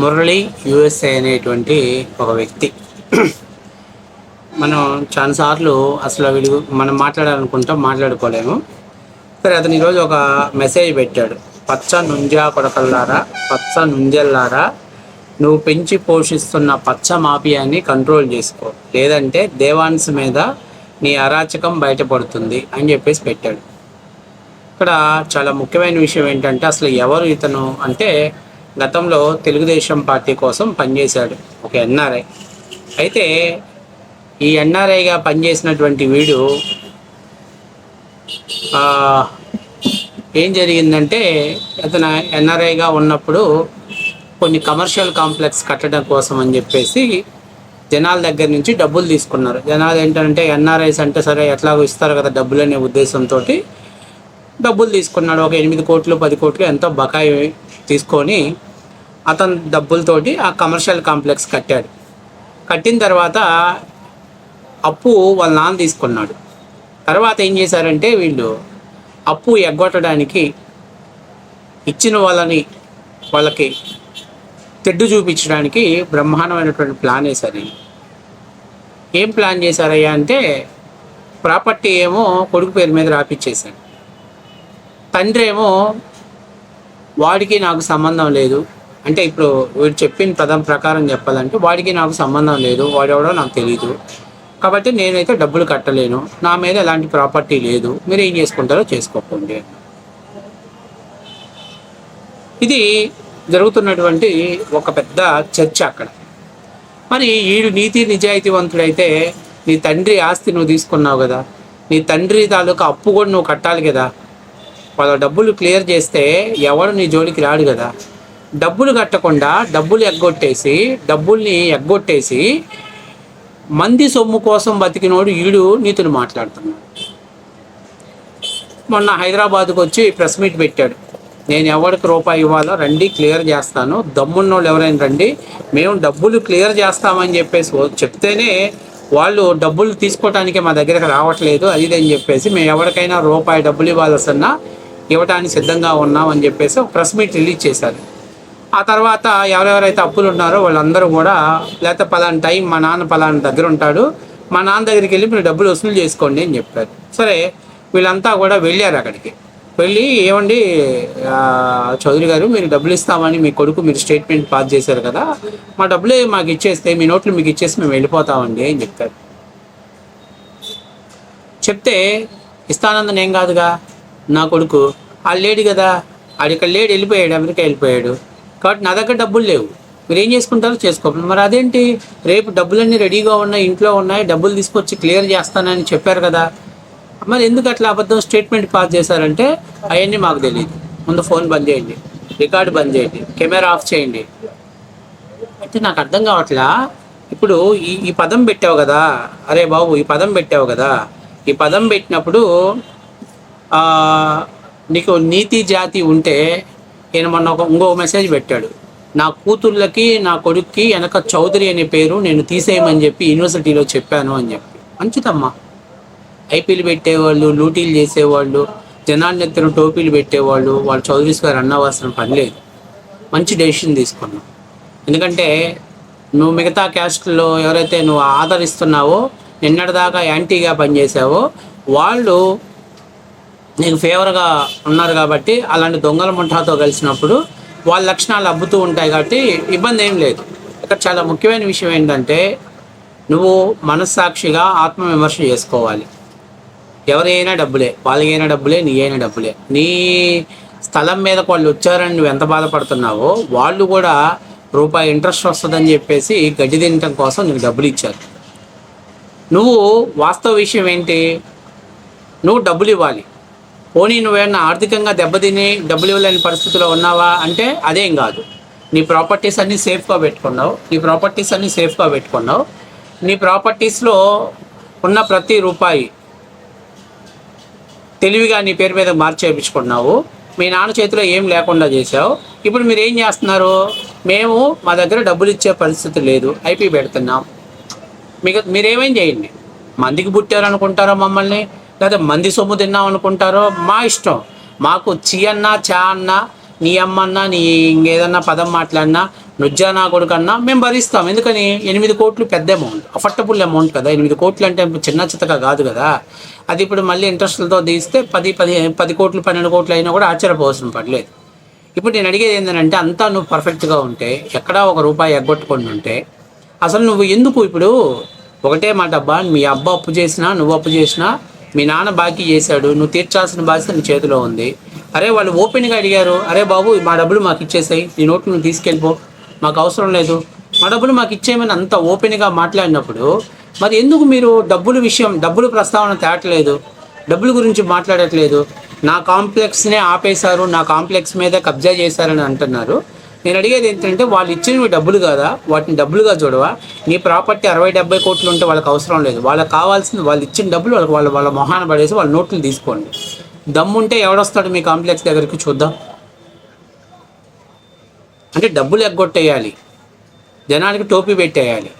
Murali USA అనేటువంటి ఒక వ్యక్తి. మనం చాలాసార్లు అసలు వీడు మనం మాట్లాడాలనుకుంటాం మాట్లాడుకోలేము. సరే అతను ఈరోజు ఒక మెసేజ్ పెట్టాడు. పచ్చ నుంజా కొడకల్లారా? పచ్చ నుంజల్లారా? నువ్వు పెంచి పోషిస్తున్న పచ్చ మాఫియాని కంట్రోల్ చేసుకో. లేదంటే దేవాన్స్ మీద నీ అరాచకం బయటపడుతుంది అని చెప్పేసి పెట్టాడు. ఇక్కడ చాలా ముఖ్యమైన విషయం ఏంటంటే అసలు ఎవరు ఇతను అంటే గతంలో తెలుగుదేశం పార్టీ కోసం పనిచేశాడు ఒక ఎన్ఆర్ఐ అయితే ఈ ఎన్ఆర్ఐగా పనిచేసినటువంటి వీడు ఏం జరిగిందంటే అతను ఎన్ఆర్ఐగా ఉన్నప్పుడు కొన్ని కమర్షియల్ కాంప్లెక్స్ కట్టడం కోసం అని చెప్పేసి జనాల దగ్గర నుంచి డబ్బులు తీసుకున్నారు. జనాలు ఏంటంటే ఎన్ఆర్ఐస్ అంటే సరే ఎట్లాగో ఇస్తారు కదా డబ్బులు అనే ఉద్దేశంతో డబ్బులు తీసుకున్నాడు. ఒక ఎనిమిది కోట్లు పది కోట్లు ఎంతో బకాయి తీసుకొని అతను డబ్బులతోటి ఆ కమర్షియల్ కాంప్లెక్స్ కట్టాడు. కట్టిన తర్వాత అప్పు వాళ్ళ నాన్న తీసుకున్నాడు. తర్వాత ఏం చేశారంటే వీళ్ళు అప్పు ఎగ్గొట్టడానికి ఇచ్చిన వాళ్ళని వాళ్ళకి తెడ్డు చూపించడానికి బ్రహ్మాండమైనటువంటి ప్లాన్ వేశారు. ఏం ప్లాన్ చేశారయ్యా అంటే ప్రాపర్టీ ఏమో కొడుకు పేరు మీద రాపిచ్చేశాడు. తండ్రి ఏమో వాడికి నాకు సంబంధం లేదు అంటే ఇప్పుడు వీడు చెప్పిన పదం ప్రకారం చెప్పాలంటే వాడికి నాకు సంబంధం లేదు వాడెవడో నాకు తెలియదు కాబట్టి నేనైతే డబ్బులు కట్టలేను నా మీద ఎలాంటి ప్రాపర్టీ లేదు మీరు ఏం చేసుకుంటారో చేసుకోకండి. ఇది జరుగుతున్నటువంటి ఒక పెద్ద చర్చ అక్కడ. మరి వీడు నీతి నిజాయితీవంతుడైతే నీ తండ్రి ఆస్తి నువ్వు తీసుకున్నావు కదా నీ తండ్రి తాలూకా అప్పు కూడా నువ్వు కట్టాలి కదా. వాళ్ళ డబ్బులు క్లియర్ చేస్తే ఎవడు నీ జోలికి రాడు కదా. డబ్బులు కట్టకుండా డబ్బులు ఎగ్గొట్టేసి డబ్బుల్ని ఎగ్గొట్టేసి మంది సొమ్ము కోసం బతికినోడు ఈడు నీతులు మాట్లాడుతున్నాడు. మొన్న హైదరాబాద్కు వచ్చి ప్రెస్ మీట్ పెట్టాడు. నేను ఎవరికి రూపాయి ఇవ్వాలో రండి క్లియర్ చేస్తాను. దమ్మున్నోళ్ళు ఎవరైనా రండి మేము డబ్బులు క్లియర్ చేస్తామని చెప్పేసి చెప్తేనే వాళ్ళు డబ్బులు తీసుకోవటానికి మా దగ్గరకు రావట్లేదు అది అని చెప్పేసి మేము ఎవరికైనా రూపాయి డబ్బులు ఇవ్వాల్సిన ఇవ్వడానికి సిద్ధంగా ఉన్నామని చెప్పేసి ప్రెస్ మీట్ రిలీజ్ చేశారు. ఆ తర్వాత ఎవరెవరైతే అప్పులు ఉన్నారో వాళ్ళందరూ కూడా లేకపోతే పలానా టైం మా నాన్న పలానా దగ్గర ఉంటాడు మా నాన్న దగ్గరికి వెళ్ళి మీరు డబ్బులు వసూలు చేసుకోండి అని చెప్పారు. సరే వీళ్ళంతా కూడా వెళ్ళారు అక్కడికి. వెళ్ళి ఏమండి చౌదరి గారు మీరు డబ్బులు ఇస్తామని మీ కొడుకు మీరు స్టేట్మెంట్ పాస్ చేశారు కదా మా డబ్బులే మాకు ఇచ్చేస్తే మీ నోట్లు మీకు ఇచ్చేసి మేము వెళ్ళిపోతామండి అని చెప్పారు. చెప్తే ఇస్తానందని ఏం కాదుగా నా కొడుకు ఆ లేడు కదా అక్కడ లేడు వెళ్ళిపోయాడు అమెరికా వెళ్ళిపోయాడు. కాబట్టి నా దగ్గర డబ్బులు లేవు. మీరు ఏం చేసుకుంటారో చేసుకోవాలి. మరి అదేంటి? రేపు డబ్బులన్నీ రెడీగా ఉన్నాయి ఇంట్లో ఉన్నాయి డబ్బులు తీసుకొచ్చి క్లియర్ చేస్తానని చెప్పారు కదా. మరి ఎందుకు అట్లా అబద్ధం స్టేట్మెంట్ పాస్ చేశారంటే అవన్నీ మాకు తెలియదు. ముందు ఫోన్ బంద్ చేయండి రికార్డు బంద్ చేయండి కెమెరా ఆఫ్ చేయండి. అయితే నాకు అర్థం కావట్లా? ఇప్పుడు ఈ ఈ పదం పెట్టావు కదా. అరే బాబు ఈ పదం పెట్టావు కదా. ఈ పదం పెట్టినప్పుడు నీకు నీతి జాతి ఉంటే నేను మొన్న ఒక ఇంకో మెసేజ్ పెట్టాడు. నా కూతుర్లకి నా కొడుక్కి వెనక చౌదరి అనే పేరు నేను తీసేయమని చెప్పి యూనివర్సిటీలో చెప్పాను అని చెప్పి. మంచిదమ్మా ఐపీలు పెట్టేవాళ్ళు లూటీలు చేసేవాళ్ళు జనాన్ని ఎత్తిన టోపీలు పెట్టేవాళ్ళు వాళ్ళు చౌదరీస్ గారు అన్నవాసిన పని లేదు మంచి డెసిషన్ తీసుకున్నాం. ఎందుకంటే నువ్వు మిగతా క్యాస్ట్లో ఎవరైతే నువ్వు ఆదరిస్తున్నావో నిన్నటిదాకా యాంటీగా పనిచేసావో వాళ్ళు నీకు ఫేవర్గా ఉన్నారు కాబట్టి అలాంటి దొంగల ముఠాతో కలిసినప్పుడు వాళ్ళ లక్షణాలు అబ్బుతూ ఉంటాయి కాబట్టి ఇబ్బంది ఏం లేదు. ఇక్కడ చాలా ముఖ్యమైన విషయం ఏంటంటే నువ్వు మనస్సాక్షిగా ఆత్మ విమర్శ చేసుకోవాలి. ఎవరైనా డబ్బులే వాళ్ళకైనా డబ్బులే నీ అయినా డబ్బులే. నీ స్థలం మీద వాళ్ళు వచ్చారని నువ్వు ఎంత బాధపడుతున్నావో వాళ్ళు కూడా రూపాయి ఇంట్రెస్ట్ వస్తుందని చెప్పేసి గడ్డి తినటం కోసం నీకు డబ్బులు ఇచ్చారు. నువ్వు వాస్తవ విషయం ఏంటి? నువ్వు డబ్బులు ఇవ్వాలి. పోనీ నువ్వేమన్నా ఆర్థికంగా దెబ్బతిని డబ్బులు ఇవ్వలేని పరిస్థితిలో ఉన్నావా అంటే అదేం కాదు. నీ ప్రాపర్టీస్ అన్నీ సేఫ్గా పెట్టుకున్నావు. నీ ప్రాపర్టీస్ అన్నీ సేఫ్గా పెట్టుకున్నావు. నీ ప్రాపర్టీస్లో ఉన్న ప్రతి రూపాయి తెలివిగా నీ పేరు మీద మార్చేపించుకున్నావు మీ నాన్న చేతిలో ఏం లేకుండా చేసావు ఇప్పుడు మీరు ఏం చేస్తున్నారు? మేము మా దగ్గర డబ్బులు ఇచ్చే పరిస్థితి లేదు. ఐపీ పెడుతున్నాం. మీకు మీరేమేం చేయండి? మందికి పుట్టారనుకుంటారా మమ్మల్ని? లేదా మంది సొమ్ము తిన్నాం అనుకుంటారో మా ఇష్టం. మాకు చీ అన్నా చా అన్నా నీ అమ్మన్నా నీ ఇంకేదన్నా పదం మాట్లాడినా నుజ్జానా కొడుకు అన్నా మేము భరిస్తాం. ఎందుకని? ఎనిమిది కోట్లు పెద్ద అమౌంట్ అఫర్టబుల్ అమౌంట్ కదా. ఎనిమిది కోట్లు అంటే చిన్న చిత్తగా కాదు కదా. అది ఇప్పుడు మళ్ళీ ఇంట్రెస్ట్లతో తీస్తే పది పది పది కోట్లు పన్నెండు కోట్లు అయినా కూడా ఆశ్చర్యపోవాల్సిన పడలేదు ఇప్పుడు నేను అడిగేది ఏంటంటే అంతా నువ్వు పర్ఫెక్ట్గా ఉంటే ఎక్కడా ఒక రూపాయి ఎగ్గొట్టుకొని ఉంటే అసలు నువ్వు ఎందుకు ఇప్పుడు ఒకటే మాట అబ్బా మీ అబ్బా అప్పు చేసినా నువ్వు అప్పు చేసినా మీ నాన్న బాకీ చేశాడు నువ్వు తీర్చాల్సిన బాధ్యత నీ చేతిలో ఉంది. అరే వాళ్ళు ఓపెన్గా అడిగారు అరే బాబు మా డబ్బులు మాకు ఇచ్చేసాయి నీ నోట్లు నువ్వు తీసుకెళ్ళిపో మాకు అవసరం లేదు. మా డబ్బులు మాకు ఇచ్చేయమని అంత ఓపెన్గా మాట్లాడినప్పుడు మరి ఎందుకు మీరు డబ్బుల విషయం డబ్బులు ప్రస్తావన తేటలేదు? డబ్బుల గురించి మాట్లాడట్లేదు. నా కాంప్లెక్స్నే ఆపేశారు నా కాంప్లెక్స్ మీద కబ్జా చేశారని అంటున్నారు. నేను అడిగేది ఏంటంటే వాళ్ళు ఇచ్చినవి డబ్బులు కాదా? వాటిని డబ్బులుగా చూడవా? నీ ప్రాపర్టీ అరవై డెబ్బై కోట్లు ఉంటే వాళ్ళకి అవసరం లేదు. వాళ్ళకి కావాల్సింది వాళ్ళు ఇచ్చిన డబ్బులు వాళ్ళకి వాళ్ళ వాళ్ళ మొహాన పడేసి వాళ్ళ నోట్లు తీసుకోండి. దమ్ముంటే ఎవడొస్తాడు మీ కాంప్లెక్స్ దగ్గరికి చూద్దాం. అంటే డబ్బులు ఎగ్గొట్టేయాలి. జనానికి టోపీ పెట్టేయాలి.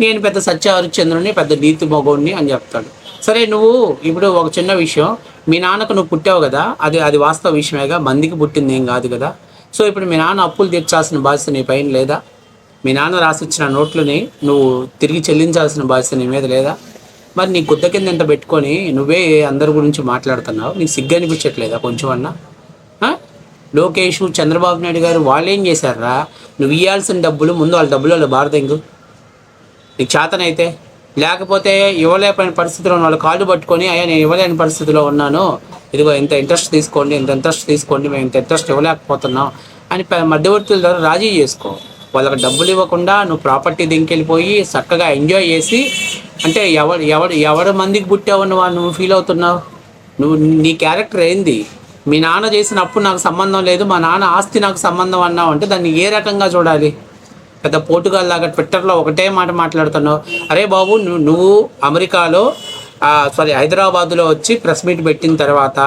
నేను పెద్ద సత్య హరిశ్చంద్రుని పెద్ద నీతి మగోడిని అని చెప్తాడు. సరే నువ్వు ఇప్పుడు ఒక చిన్న విషయం. మీ నాన్నకు నువ్వు పుట్టావు కదా? అది అది వాస్తవ విషయమేగా? మందికి పుట్టింది ఏం కాదు కదా? సో ఇప్పుడు మీ నాన్న అప్పులు తీర్చాల్సిన బాధ్యత నీ పైన లేదా? మీ నాన్న రాసిచ్చిన నోట్లని నువ్వు తిరిగి చెల్లించాల్సిన బాధ్యత నీ మీద లేదా? మరి నీ గుద్ద కింద ఎంత పెట్టుకొని నువ్వే అందరి గురించి మాట్లాడుతున్నావు? నీకు సిగ్గు అనిపించట్లేదా కొంచెం అన్నా? లోకేష్ చంద్రబాబు నాయుడు గారు వాళ్ళు ఏం చేశారా నువ్వు ఇవ్వాల్సిన డబ్బులు ముందు వాళ్ళ డబ్బులు వాళ్ళు భారతింగు నీకు చేతనైతే. లేకపోతే ఇవ్వలేని పరిస్థితిలో ఉన్న వాళ్ళు కాళ్ళు పట్టుకొని అయ్యా నేను ఇవ్వలేని పరిస్థితిలో ఉన్నాను. ఇదిగో ఇంత ఇంట్రెస్ట్ తీసుకోండి ఇంత ఇంట్రెస్ట్ తీసుకోండి మేము ఇంత ఇంట్రెస్ట్ ఇవ్వలేకపోతున్నాం అని మధ్యవర్తుల ద్వారా రాజీ చేసుకో. వాళ్ళకి డబ్బులు ఇవ్వకుండా నువ్వు ప్రాపర్టీ దింకెళ్ళిపోయి చక్కగా ఎంజాయ్ చేసి అంటే ఎవడు ఎవడు ఎవడు మందికి పుట్టావు నువ్వు నువ్వు ఫీల్ అవుతున్నావు? నువ్వు నీ క్యారెక్టర్ ఏంది? మీ నాన్న చేసిన అప్పు నాకు సంబంధం లేదు మా నాన్న ఆస్తి నాకు సంబంధం అన్నావు అంటే దాన్ని ఏ రకంగా చూడాలి? పెద్ద పోటుగాల్ లాగా ట్విట్టర్లో ఒకటే మాట మాట్లాడుతున్నావు. అరే బాబు నువ్వు నువ్వు అమెరికాలో సారీ హైదరాబాద్లో వచ్చి ప్రెస్ మీట్ పెట్టిన తర్వాత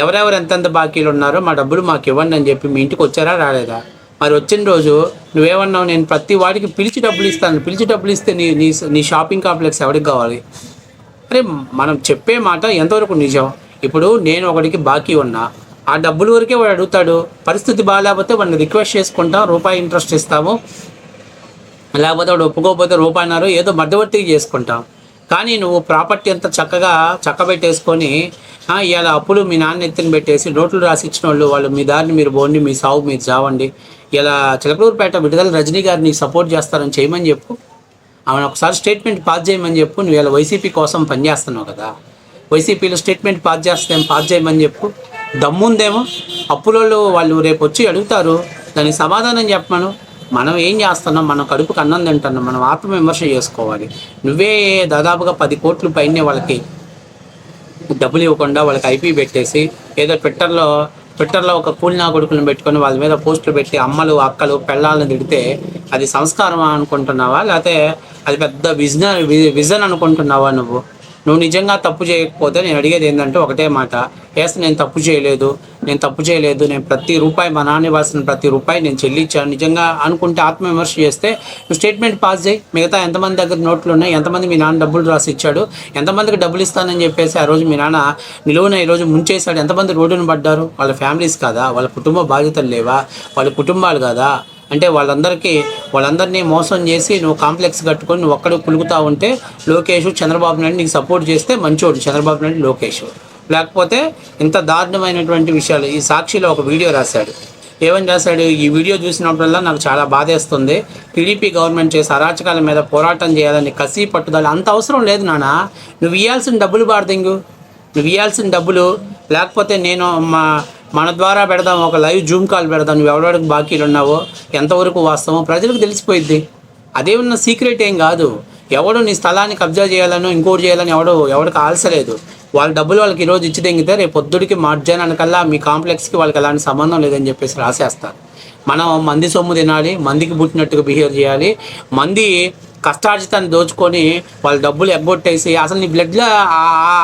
ఎవరెవరు ఎంతెంత బాకీలు ఉన్నారో మా డబ్బులు మాకు ఇవ్వండి అని చెప్పి మీ ఇంటికి వచ్చారా రాలేదా? మరి వచ్చిన రోజు నువ్వేమన్నావు నేను ప్రతి వాడికి పిలిచి డబ్బులు ఇస్తాను పిలిచి డబ్బులు ఇస్తే నీ నీ నీ షాపింగ్ కాంప్లెక్స్ ఎవరికి కావాలి? అరే మనం చెప్పే మాట ఎంతవరకు నిజం? ఇప్పుడు నేను ఒకడికి బాకీ ఉన్నా ఆ డబ్బుల వరకే వాడు అడుగుతాడు పరిస్థితి బాగాలేకపోతే వాడిని రిక్వెస్ట్ చేసుకుంటాం రూపాయి ఇంట్రెస్ట్ ఇస్తాము లేకపోతే వాడు ఒప్పుకోకపోతే రూపాయినారు ఏదో మధ్యవర్తిగా చేసుకుంటాం. కానీ నువ్వు ప్రాపర్టీ అంతా చక్కగా చక్కబెట్టేసుకొని ఇలా ఇవాళ అప్పులు మీ నాన్న ఎత్తుని పెట్టేసి నోట్లు రాసి ఇచ్చిన వాళ్ళు వాళ్ళు మీ దారిని మీరు పోండి మీ సావు మీరు చావండి. ఇలా చిలకలూరుపేట విడుదల రజనీ గారిని సపోర్ట్ చేస్తారని చేయమని చెప్పు. ఆమెను ఒకసారి స్టేట్మెంట్ పాస్ చేయమని చెప్పు. నువ్వు ఇలా వైసీపీ కోసం పనిచేస్తున్నావు కదా. వైసీపీలో స్టేట్మెంట్ పాస్ చేస్తే పాస్ చేయమని చెప్పు. దమ్ముందేమో. అప్పులలో వాళ్ళు రేపు వచ్చి అడుగుతారు. దానికి సమాధానం చెప్పమను. మనం ఏం చేస్తున్నాం? మనం కడుపుకి అన్నం తింటున్నాం. మనం ఆత్మవిమర్శ చేసుకోవాలి. నువ్వే దాదాపుగా పది కోట్లు పైనే వాళ్ళకి డబ్బులు ఇవ్వకుండా వాళ్ళకి ఐపీ పెట్టేసి ఏదో ట్విట్టర్లో ట్విట్టర్లో ఒక కూలినా కొడుకులను పెట్టుకొని వాళ్ళ మీద పోస్టులు పెట్టి అమ్మలు అక్కలు పెళ్ళాలను తిడితే అది సంస్కారం అనుకుంటున్నావా? లేకపోతే అది పెద్ద విజన విజన్ అనుకుంటున్నావా నువ్వు? నువ్వు నిజంగా తప్పు చేయకపోతే నేను అడిగేది ఏంటంటే ఒకటే మాట. ఎస్ నేను తప్పు చేయలేదు. నేను తప్పు చేయలేదు. నేను ప్రతి రూపాయి మా నాన్న ఇవ్వాల్సిన ప్రతి రూపాయి నేను చెల్లించాను. నిజంగా అనుకుంటే ఆత్మవిమర్శ చేస్తే నువ్వు స్టేట్మెంట్ పాస్ చేయి. మిగతా ఎంతమంది దగ్గర నోట్లు ఉన్నాయి? ఎంతమంది మీ నాన్న డబ్బులు రాసి ఇచ్చాడు? ఎంతమందికి డబ్బులు ఇస్తానని చెప్పేసి ఆ రోజు మీ నాన్న నిలువున ఈరోజు ముంచేశాడు. ఎంతమంది రోడ్డును పడ్డారు? వాళ్ళ ఫ్యామిలీస్ కాదా? వాళ్ళ కుటుంబ బాధ్యతలు లేవా? వాళ్ళ కుటుంబాలు కాదా? అంటే వాళ్ళందరికీ వాళ్ళందరినీ మోసం చేసి నువ్వు కాంప్లెక్స్ కట్టుకొని నువ్వు ఒక్కడ కులుకుతా ఉంటే లోకేష్ చంద్రబాబు నాయుడు నీకు సపోర్ట్ చేస్తే మంచోడు చంద్రబాబు నాయుడు లోకేష్. లేకపోతే ఇంత దారుణమైనటువంటి విషయాలు. ఈ సాక్షిలో ఒక వీడియో రాశాడు. ఏమని రాశాడు? ఈ వీడియో చూసినప్పుడల్లా నాకు చాలా బాధేస్తుంది. టీడీపీ గవర్నమెంట్ చేసే అరాచకాల మీద పోరాటం చేయాలని కసి పట్టుదల అంత అవసరం లేదు నాన్న నువ్వు ఇవ్వాల్సిన డబ్బులు బాడదింగు నువ్వు ఇవ్వాల్సిన డబ్బులు. లేకపోతే నేను మా మన ద్వారా పెడదాం ఒక లైవ్ జూమ్ కాల్ పెడదాం. నువ్వు ఎవరెవరికి బాకీలు ఉన్నావో ఎంతవరకు వాస్తవో ప్రజలకు తెలిసిపోయిద్ది. అదేమన్నా సీక్రెట్ ఏం కాదు. ఎవడు నీ స్థలాన్ని కబ్జా చేయాలను ఇంకోటి చేయాలని ఎవడు ఎవడికి ఆల్సలేదు వాళ్ళ డబ్బులు వాళ్ళకి ఈరోజు ఇచ్చి తెంగితే రేపు పొద్దుడికి మార్జానకల్లా మీ కాంప్లెక్స్కి వాళ్ళకి ఎలాంటి సంబంధం లేదని చెప్పేసి రాసేస్తారు. మనం మంది సొమ్ము తినాలి మందికి పుట్టినట్టుగా బిహేవ్ చేయాలి. మంది కష్టార్జితాన్ని దోచుకొని వాళ్ళ డబ్బులు ఎగ్గొట్టేసి అసలు నీ బ్లడ్లో ఆ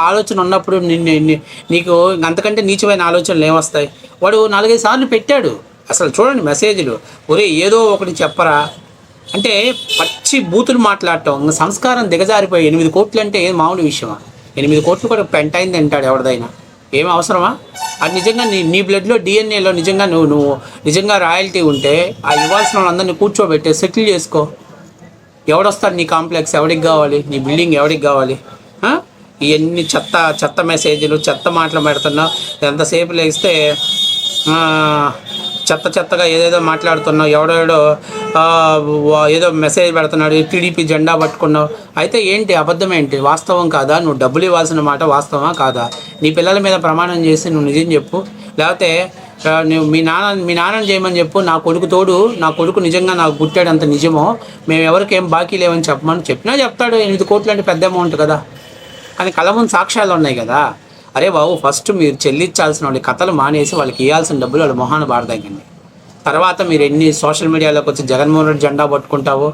ఆలోచన ఉన్నప్పుడు నిన్ను నీకు అంతకంటే నీచమైన ఆలోచనలు ఏమొస్తాయి? వాడు నాలుగైదు సార్లు పెట్టాడు. అసలు చూడండి మెసేజ్లు. ఒరే ఏదో ఒకటి చెప్పరా? అంటే పచ్చి బూతులు మాట్లాడటం. ఇంకా సంస్కారం దిగజారిపోయి ఎనిమిది కోట్లు అంటే ఏం మామూలు విషయమా? ఎనిమిది కోట్లు కూడా పెంటైంది అంటాడు ఎవరిదైనా. ఏం అవసరమా? అది నిజంగా నీ నీ బ్లడ్లో డిఎన్ఏలో నిజంగా నువ్వు నువ్వు నిజంగా రాయల్టీ ఉంటే ఆ ఇవ్వాల్సిన వాళ్ళందరినీ కూర్చోబెట్టి సెటిల్ చేసుకో. ఎవడొస్తాడు నీ కాంప్లెక్స్ ఎవడికి కావాలి? నీ బిల్డింగ్ ఎవడికి కావాలి? ఇవన్నీ చెత్త చెత్త మెసేజ్లు చెత్త మాటలు పెడుతున్నావు. ఎంతసేపు లేస్తే చెత్త చెత్తగా ఏదేదో మాట్లాడుతున్నావు. ఎవడెవడో ఏదో మెసేజ్ పెడుతున్నాడు. టీడీపీ జెండా పట్టుకున్నావు. అయితే ఏంటి? అబద్ధం ఏంటి? వాస్తవం కాదా? నువ్వు డబ్బులు ఇవ్వాల్సిన మాట వాస్తవమా కాదా? నీ పిల్లల మీద ప్రమాణం చేసి నువ్వు నిజం చెప్పు. లేకపోతే నువ్వు మీ నాన్న మీ నాన్నని చేయమని చెప్పు. నా కొడుకు తోడు నా కొడుకు నిజంగా నాకు పుట్టాడు అంత నిజమో. మేము ఎవరికి ఏం బాకీ లేవని చెప్పమని చెప్పినా చెప్తాడు. ఎనిమిది కోట్లు అంటే పెద్ద అమౌంట్ కదా. కానీ కళ్ళ ముందు సాక్ష్యాలు ఉన్నాయి కదా. అరే బాబు ఫస్ట్ మీరు చెల్లించాల్సిన వాళ్ళ కథలు మానేసి వాళ్ళకి ఇవ్వాల్సిన డబ్బులు వాళ్ళ మొహాన బారదగ్గండి తర్వాత మీరు ఎన్ని సోషల్ మీడియాలోకి వచ్చి జగన్మోహన్ రెడ్డి జెండా పట్టుకుంటావో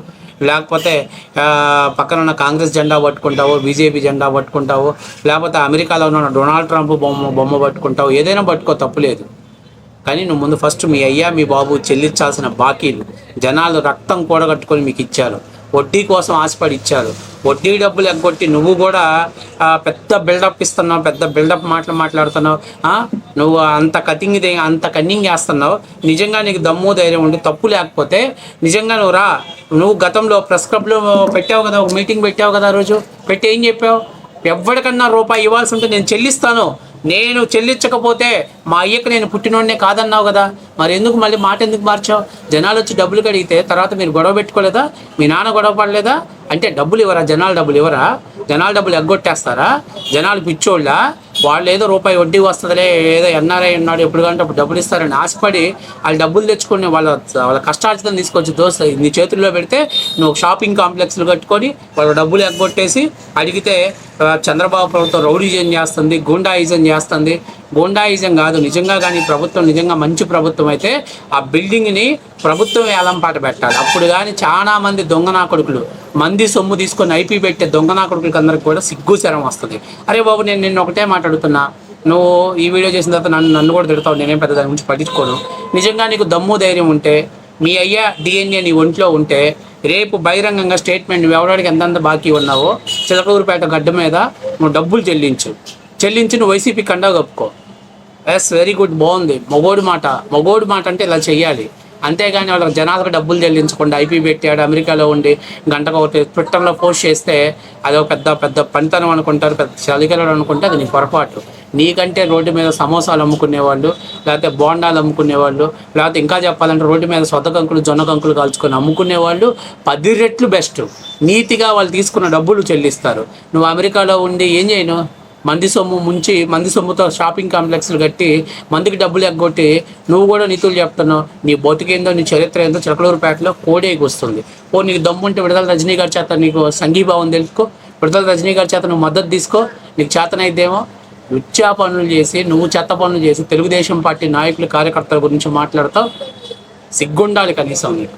లేకపోతే పక్కన ఉన్న కాంగ్రెస్ జెండా పట్టుకుంటావు బీజేపీ జెండా పట్టుకుంటావు లేకపోతే అమెరికాలో ఉన్న డొనాల్డ్ ట్రంప్ బొమ్మ బొమ్మ పట్టుకుంటావు ఏదైనా పట్టుకో తప్పులేదు కానీ నువ్వు ముందు ఫస్ట్ మీ అయ్యా మీ బాబు చెల్లించాల్సిన బాకీలు జనాలు రక్తం కూడగట్టుకొని మీకు ఇచ్చారు. వడ్డీ కోసం ఆశపడి ఇచ్చారు. వడ్డీ డబ్బులు ఎగ్గొట్టి నువ్వు కూడా పెద్ద బిల్డప్ ఇస్తున్నావు పెద్ద బిల్డప్ మాటలు మాట్లాడుతున్నావు నువ్వు అంత కటింగ్ అంత కన్నింగ్ చేస్తున్నావు. నిజంగా నీకు దమ్ము ధైర్యం ఉండి తప్పు లేకపోతే నిజంగా నువ్వు రా. నువ్వు గతంలో ప్రెస్ క్లబ్లో పెట్టావు కదా ఒక మీటింగ్ పెట్టావు కదా రోజు. పెట్టి ఏం చెప్పావు? ఎవరికన్నా రూపాయి ఇవ్వాల్సి ఉంటే నేను చెల్లిస్తాను. నేను చెల్లించకపోతే మా అయ్యకు నేను పుట్టినోడినే కాదన్నావు కదా. మరి ఎందుకు మళ్ళీ మాట ఎందుకు మార్చావు? జనాలు వచ్చి డబ్బులు కడిగితే తర్వాత మీరు గొడవ పెట్టుకోలేదా? మీ నాన్న గొడవ పడలేదా? అంటే డబ్బులు ఇవ్వరా? జనాలు డబ్బులు ఇవ్వరా? జనాలు డబ్బులు ఎగ్గొట్టేస్తారా? జనాలు పిచ్చోళ్ళా? వాళ్ళు ఏదో రూపాయి వడ్డీ వస్తుందిలే ఏదో ఎన్ఆర్ఐ ఉన్నాడు ఎప్పుడు కంటే అప్పుడు డబ్బులు ఇస్తారని ఆశపడి వాళ్ళు డబ్బులు తెచ్చుకొని వాళ్ళ వాళ్ళ కష్టార్జితం తీసుకొచ్చి దోస్త నీ చేతుల్లో పెడితే నువ్వు షాపింగ్ కాంప్లెక్స్లు కట్టుకొని వాళ్ళ డబ్బులు ఎగ్గొట్టేసి అడిగితే చంద్రబాబు ప్రభుత్వం రౌడీజం చేస్తుంది గూండాయిజం చేస్తుంది. గూండాయిజం కాదు నిజంగా కానీ ప్రభుత్వం నిజంగా మంచి ప్రభుత్వం అయితే ఆ బిల్డింగ్ని ప్రభుత్వం వేలం పెట్టాలి. అప్పుడు కానీ చాలామంది దొంగ నా కొడుకులు మంది సొమ్ము తీసుకొని ఐపీ పెట్టే దొంగనా కొడుకులకి అందరికి కూడా సిగ్గు శరం వస్తుంది. అరే బాబు నేను నిన్న ఒకటే మాట్లాడుతున్నా. నువ్వు ఈ వీడియో చేసిన తర్వాత నన్ను నన్ను కూడా తిడతావు నేనేం పెద్ద దాని గురించి పట్టించుకోను. నిజంగా నీకు దమ్ము ధైర్యం ఉంటే మీ అయ్యా డిఎన్ఏ నీ ఒంట్లో ఉంటే రేపు బహిరంగంగా స్టేట్మెంట్ నువ్వు ఎవరికి ఎంతంత బాకీ ఉన్నావో చిలకూరుపేట గడ్డ మీద నువ్వు డబ్బులు చెల్లించు. చెల్లించి నువ్వు వైసీపీ కండా కప్పుకో. ఎస్ వెరీ గుడ్ బాగుంది. మగోడు మాట. మగోడు మాట అంటే ఇలా చెయ్యాలి. అంతేగాని వాళ్ళకి జనాలకు డబ్బులు చెల్లించకుండా ఐపీ పెట్టాడు అమెరికాలో ఉండి గంటకు ఒకటి ట్విట్టర్లో పోస్ట్ చేస్తే అదో పెద్ద పెద్ద పనితనం అనుకుంటారు పెద్ద చలికలు అనుకుంటే అది నీ పొరపాటు. నీకంటే రోడ్డు మీద సమోసాలు అమ్ముకునేవాళ్ళు లేకపోతే బోండాలు అమ్ముకునేవాళ్ళు లేకపోతే ఇంకా చెప్పాలంటే రోడ్డు మీద సొద్ద కంకులు జొన్న కంకులు కాల్చుకొని అమ్ముకునేవాళ్ళు పది రెట్లు బెస్ట్. నీతిగా వాళ్ళు తీసుకున్న డబ్బులు చెల్లిస్తారు. నువ్వు అమెరికాలో ఉండి ఏం చేయను? మంది సొమ్ము ముంచి మంది సొమ్ముతో షాపింగ్ కాంప్లెక్స్లు కట్టి మందికి డబ్బులు ఎగ్గొట్టి నువ్వు కూడా నీతులు చెప్తున్నావు. నీ బతికేందో నీ చరిత్ర ఏందో చిలకలూరుపేటలో కోడేకి వస్తుంది. ఓ నీకు దమ్ముంటే విడుదల రజనీ గారి చేత నీకు సంఘీభావం తెలుసుకో. విడుదల రజనీ గారి చేత నువ్వు మద్దతు తీసుకో. నీకు చేతనైద్దేమో లుచ్చా పనులు చేసి నువ్వు చెత్త పనులు చేసి తెలుగుదేశం పార్టీ నాయకులు కార్యకర్తల గురించి మాట్లాడతావు. సిగ్గుండాలి కనీసం నీకు.